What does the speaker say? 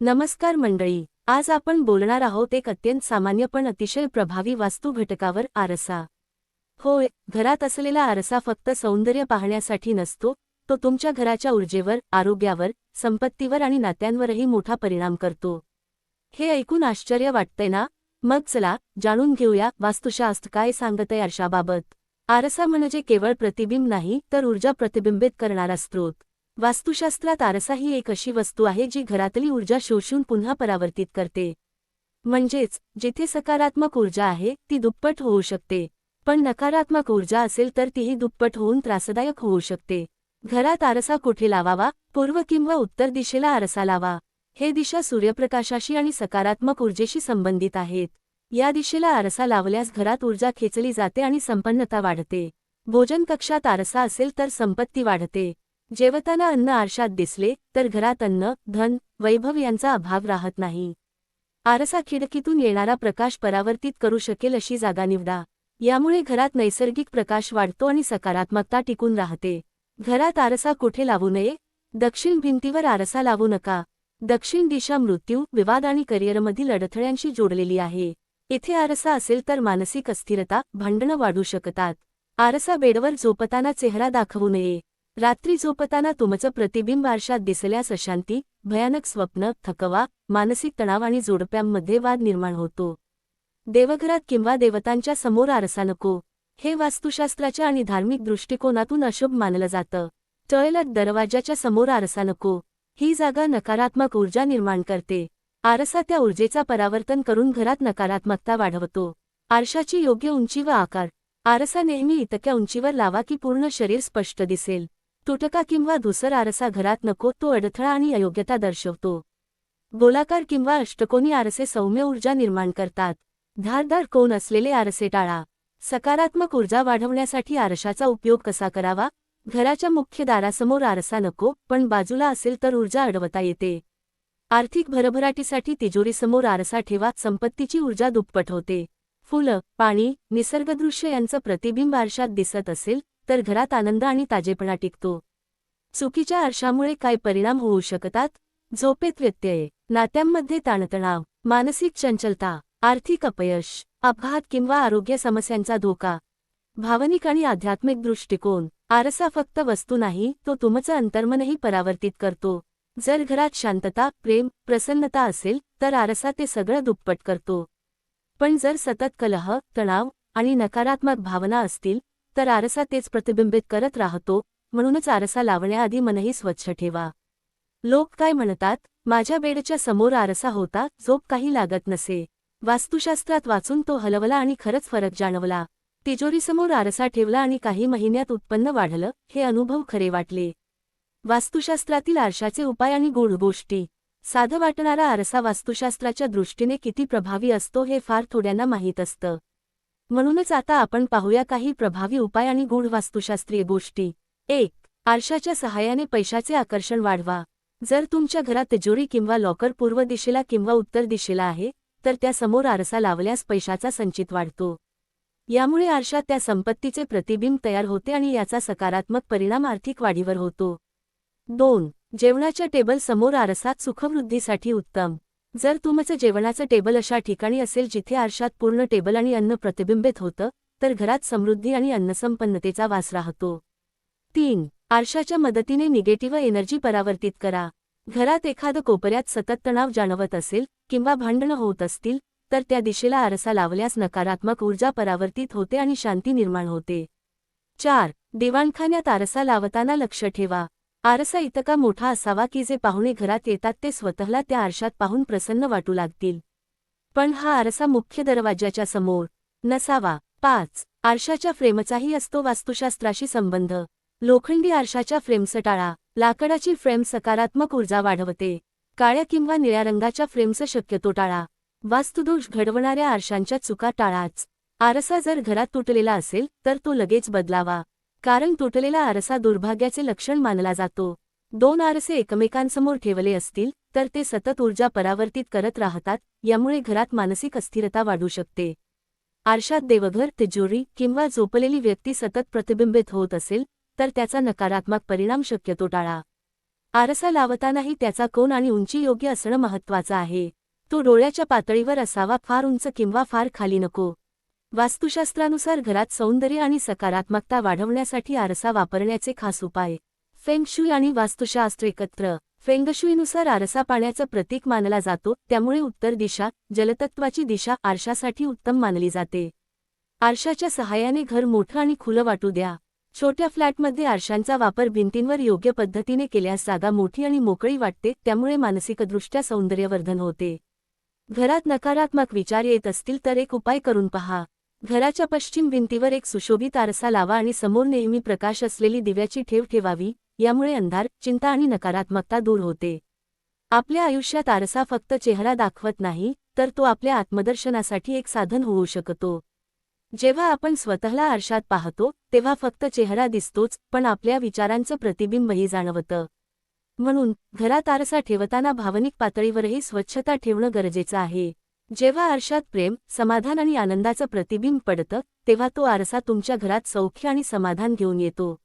नमस्कार मंडळी आज आपण बोलणार आहोत एक अत्यंत सामान्य पण अतिशय प्रभावी वास्तू घटकावर आरसा. होय घरात असलेला आरसा फक्त सौंदर्य पाहण्यासाठी नसतो तो तुमच्या घराच्या ऊर्जेवर आरोग्यावर संपत्तीवर आणि नात्यांवरही मोठा परिणाम करतो. हे ऐकून आश्चर्य वाटतंय ना? मग चला जाणून घेऊया वास्तुशास्त्र काय सांगतंय आरशाबाबत. आरसा म्हणजे केवळ प्रतिबिंब नाही तर ऊर्जा प्रतिबिंबित करणारा स्रोत. वास्तुशास्त्रात आरसा ही एक अशी वस्तू आहे जी घरातली ऊर्जा शोषून पुन्हा परावर्तित करते. म्हणजेच जिथे सकारात्मक ऊर्जा आहे ती दुप्पट होऊ शकते. पण नकारात्मक ऊर्जा असेल तर तीही दुप्पट होऊन त्रासदायक होऊ शकते. घरात आरसा कुठे लावावा पूर्व किंवा उत्तर दिशेला आरसा लावा. हे दिशा सूर्यप्रकाशाशी आणि सकारात्मक ऊर्जेशी संबंधित आहेत. या दिशेला आरसा लावल्यास घरात ऊर्जा खेचली जाते आणि संपन्नता वाढते. भोजन कक्षात आरसा असेल तर संपत्ती वाढते. जेवताना अन्न आरशात दिसले तर घरात अन्न धन वैभव यांचा अभाव राहत नाही. आरसा खिडकीतून येणारा प्रकाश परावर्तित करू शकेल अशी जागा निवडा. यामुळे घरात नैसर्गिक प्रकाश वाढतो आणि सकारात्मकता टिकून राहते. घरात आरसा कुठे लावू नये? दक्षिण भिंतीवर आरसा लावू नका. दक्षिण दिशा मृत्यू विवाद आणि करिअरमधील अडथळ्यांशी जोडलेली आहे. येथे आरसा असेल तर मानसिक अस्थिरता भांडणं वाढू शकतात. आरसा बेडवर झोपताना चेहरा दाखवू नये. रात्री झोपताना तुमचं प्रतिबिंब आरशात दिसल्यास अशांती भयानक स्वप्न थकवा मानसिक तणाव आणि जोडप्यांमध्ये वाद निर्माण होतो. देवघरात किंवा देवतांच्या समोर आरसा नको. हे वास्तुशास्त्राच्या आणि धार्मिक दृष्टिकोनातून अशुभ मानलं जातं. टॉयलेट दरवाजाच्या समोर आरसा नको. ही जागा नकारात्मक ऊर्जा निर्माण करते. आरसा त्या ऊर्जेचा परावर्तन करून घरात नकारात्मकता वाढवतो. आरशाची योग्य उंची व आकार. आरसा नेहमी इतक्या उंचीवर लावा की पूर्ण शरीर स्पष्ट दिसेल. तुटका किंवा धुसर आरसा घरात नको तो अडथळा आणि अयोग्यता दर्शवतो. गोलाकार किंवा अष्टकोनी आरसे सौम्य ऊर्जा निर्माण करतात. धारदार कोण असलेले आरसे टाळा. सकारात्मक ऊर्जा वाढवण्यासाठी आरशाचा उपयोग कसा करावा? घराच्या मुख्य दारासमोर आरसा नको पण बाजूला असेल तर ऊर्जा अडवता येते. आर्थिक भरभराटीसाठी तिजोरीसमोर आरसा ठेवा संपत्तीची ऊर्जा दुप्पट होते. फुलं पाणी निसर्गदृश्य यांचं प्रतिबिंब आरशात दिसत असेल तर घरात आनंद आणि ताजेपणा टिकतो. चुकीच्या आरशामुळे काय परिणाम होऊ शकतात? झोपेत व्यत्यय नात्यांमध्ये ताणतणाव मानसिक चंचलता आर्थिक अपयश अपघात किंवा आरोग्य समस्यांचा धोका. भावनिक आणि आध्यात्मिक दृष्टिकोन आरसा फक्त वस्तू नाही तो तुमचं अंतर्मनही परावर्तित करतो. जर घरात शांतता प्रेम प्रसन्नता असेल तर आरसा ते सगळं दुप्पट करतो. पण जर सतत कलह तणाव आणि नकारात्मक भावना असतील तर आरसा तेच प्रतिबिंबित करत राहतो म्हणूनच आरसा लावण्याआधी मनही स्वच्छ ठेवा. लोक काय म्हणतात माझ्या बेडच्या समोर आरसा होता झोप काही लागत नसे. वास्तुशास्त्रात वाचून तो हलवला आणि खरंच फरक जाणवला. तिजोरीसमोर आरसा ठेवला आणि काही महिन्यात उत्पन्न वाढलं हे अनुभव खरे वाटले. वास्तुशास्त्रातील आरशाचे उपाय आणि गूढ गोष्टी साधं वाटणारा आरसा वास्तुशास्त्राच्या दृष्टीने किती प्रभावी असतो हे फार थोड्यांना माहीत असतं. म्हणूनच आता आपण पाहूया काही प्रभावी उपाय आणि गूढ वास्तुशास्त्रीय गोष्टी. एक आरशाच्या सहाय्याने पैशाचे आकर्षण वाढवा. जर तुमच्या घरात तिजोरी किंवा लॉकर पूर्व दिशेला किंवा उत्तर दिशेला आहे तर त्या समोर आरसा लावल्यास पैशाचा संचित वाढतो. यामुळे आरशात त्या संपत्तीचे प्रतिबिंब तयार होते आणि याचा सकारात्मक परिणाम आर्थिक वाढीवर होतो. दोन जेवणाच्या टेबल समोर आरसात सुखवृद्धीसाठी उत्तम. जर तुमचं जेवणाचं टेबल अशा ठिकाणी असेल जिथे आरशात पूर्ण टेबल आणि अन्न प्रतिबिंबित होतं तर घरात समृद्धी आणि अन्नसंपन्नतेचा वास राहतो. तीन आरशाच्या मदतीने निगेटिव्ह एनर्जी परावर्तित करा. घरात एखादं कोपऱ्यात सतत तणाव जाणवत असेल किंवा भांडणं होत असतील तर त्या दिशेला आरसा लावल्यास नकारात्मक ऊर्जा परावर्तित होते आणि शांती निर्माण होते. चार दिवाणखान्यात आरसा लावताना लक्ष ठेवा. आरसा इतका मोठा असावा की जे पाहुणे घरात येतात ते स्वतःला त्या आरशात पाहून प्रसन्न वाटू लागतील. पण हा आरसा मुख्य दरवाजाच्या समोर नसावा. पाच. आरशाच्या फ्रेमचाही असतो वास्तुशास्त्राशी संबंध. लोखंडी आरशाच्या फ्रेम्स टाळा लाकडाची फ्रेम सकारात्मक ऊर्जा वाढवते. काळ्या किंवा निळ्या रंगाच्या फ्रेम्स शक्यतो टाळा. वास्तुदोष घडवणाऱ्या आरशांच्या चुका टाळाच. आरसा जर घरात तुटलेला असेल तर तो लगेच बदलावा. कारण तुटलेला आरसा दुर्भाग्याचे लक्षण मानला जातो. दोन आरसे एकमेकांसमोर ठेवले असतील तर ते सतत ऊर्जा परावर्तित करत राहतात यामुळे घरात मानसिक अस्थिरता वाढू शकते. आरशात देवघर तिजोरी किंवा झोपलेली व्यक्ती सतत प्रतिबिंबित होत असेल तर त्याचा नकारात्मक परिणाम शक्यतो टाळा. आरसा लावतानाही त्याचा कोन आणि उंची योग्य असणं महत्वाचं आहे. तो डोळ्याच्या पातळीवर असावा फार उंच किंवा फार खाली नको. वास्तुशास्त्रानुसार घरात सौंदर्य आणि सकारात्मकता वाढवण्यासाठी आरसा वापरण्याचे खास उपाय. फेंगशुई आणि वास्तुशास्त्र एकत्र. फेंगशुईनुसार आरसा पाण्याचं प्रतीक मानला जातो त्यामुळे उत्तर दिशा जलतत्वाची दिशा आरशासाठी उत्तम मानली जाते. आरशाच्या सहाय्याने घर मोठं आणि खुलं वाटू द्या. छोट्या फ्लॅटमध्ये आरशांचा वापर भिंतींवर योग्य पद्धतीने केल्यास जागा मोठी आणि मोकळी वाटते त्यामुळे मानसिकदृष्ट्या सौंदर्यवर्धन होते. घरात नकारात्मक विचार येत असतील तर एक उपाय करून पहा. घराच्या पश्चिम भिंतीवर एक सुशोभित आरसा लावा आणि समोर नेहमी प्रकाश असलेली दिव्याची ठेव ठेवावी यामुळे अंधार चिंता आणि नकारात्मकता दूर होते. आपल्या आयुष्यात आरसा फक्त चेहरा दाखवत नाही तर तो आपल्या आत्मदर्शनासाठी एक साधन होऊ शकतो. जेव्हा आपण स्वतःला आरशात पाहतो तेव्हा फक्त चेहरा दिसतोच पण आपल्या विचारांचं प्रतिबिंबही जाणवतं. म्हणून घरात आरसा ठेवताना भावनिक पातळीवरही स्वच्छता ठेवणं गरजेचं आहे. जेव्हा आरशात प्रेम समाधान आणि आनंदाचं प्रतिबिंब पडतं तेव्हा तो आरसा तुमच्या घरात सौख्य आणि समाधान घेऊन येतो.